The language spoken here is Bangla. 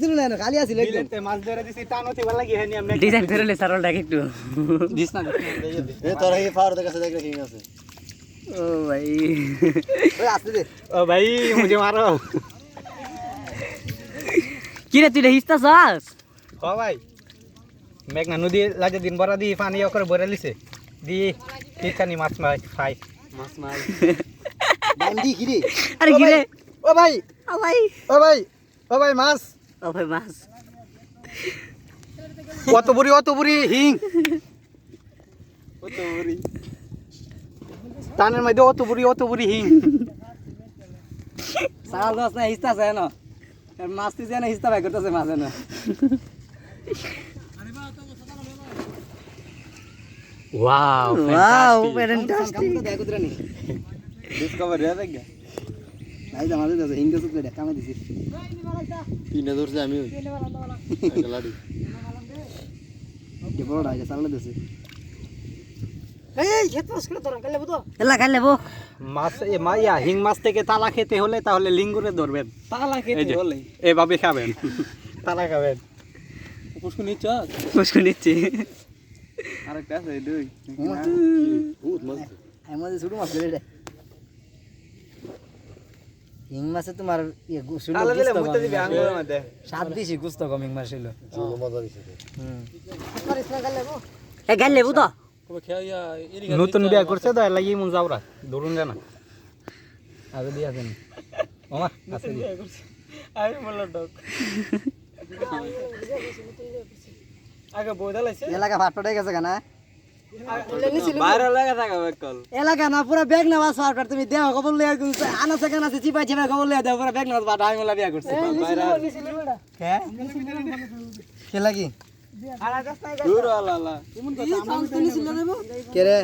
ছিল না খালি আছিল একদম। মাছ ধরে দিছি টানতে ভালো লাগে হ্যাঁ আমি। ডিজাইন করে লে সারলটা একটু। দিস না এ তোরা এই কাছে ঠিক আছে ও ভাই। ওই আসতে দে। ও ভাই মুঝে মারো। কি রে তুই হিস্তা চাস? ও ভাই। মেঘনা নদী লাগে দিন বড় দি পানি করে ভরে লিছে। দি তিরকানি মাছ মাছ খাই। মাছ মাছ দাম দি কি রে আরে কি রে ও ভাই। ও ভাই। ও ভাই ও ভাই মাছ। ভাই মাছ অত বুড়ি অত বুড়ি হিং। কত বড়ি টানের মধ্যে অত বুড়ি অত বুড়ি হিং। সাল দস না হিস্তা আছে না আর মাছ তুই জানা হিস্তা ভাই করতেছে মাছ না ওয়াও ওয়াও fantastic. ফ্যান্টাস্টিক দেখো তোরা নি ডিসকভার কামে দিছি তিনটা ধরছে আমি লাড়ি যে বড় ডাইলে সালনে দিছে। এলা খাই লেবো। মাছ এ মা ইয়া হিং মাছ থেকে তালা খেতে হলে তাহলে লিঙ্গুরে ধরবেন। তালা খেতে বলে এভাবে খাবেন। তালা খাবেন। পুষ্কু নিচ্ছ? আরেকটা আছে দুই। বহুত মাছ? ছোট মাছ ধরে হিং মাছে তোমার ইয়ে সাত দিছি গুস্ত কম হিং মাছ ছিল লেবো। তো। নতুন বিয়া করছে তো এর লাগি মন যাওরা ধরুন জানা আগে দিয়ে আছেন ওমা আছে আমি বললাম ডক আগে বইদা লাইছে। এলাকা পাঠাই গেছে কেনা? এলাকা না পুরো ব্যাগ নেওয়া সার তুমি দেহ খবর লিয়া আনা সেখানে আছে চিপাই চিপাই খবর লিয়া দেও পুরো ব্যাগ নেওয়া বাটা আমি মোলা বিয়া করছি। কে? কে? দূর আলালা। কে রে?